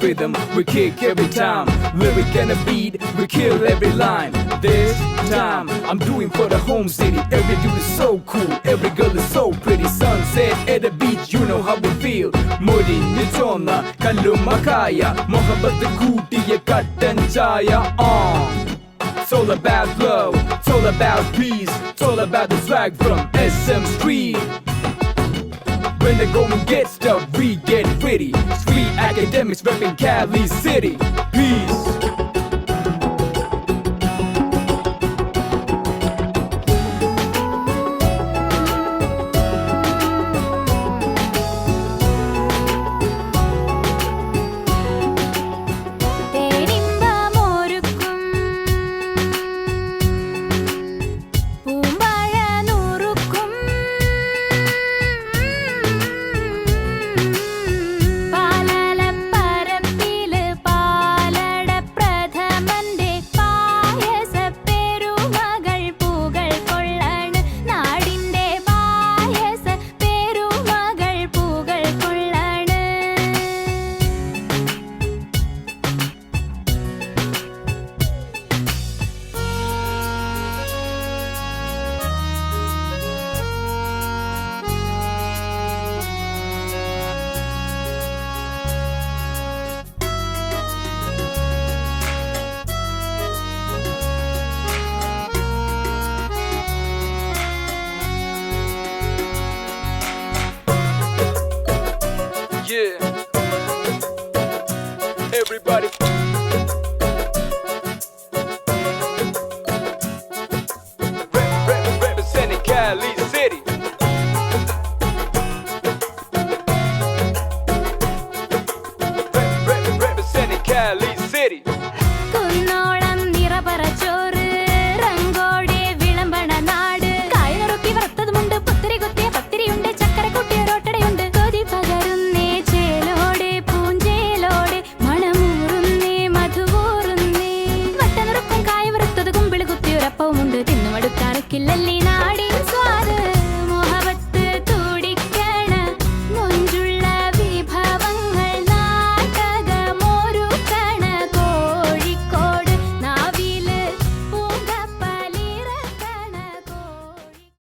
rhythm, we kick every time. Lyric and a beat, we kill every line. This time, I'm doing for the home city. Every dude is so cool, every girl is so pretty. Sunset at the beach, you know how we feel. Muri Nichona, Kalumakaya, Mohabbat Kooti, Katan Chaya. Uh. It's all about love, it's all about peace, it's all about the swag from SM Street. When the going gets tough, we get ready. Street academics repping Cali City. Peace. Yeah. Everybody. Representing Cali City. Representing Cali City.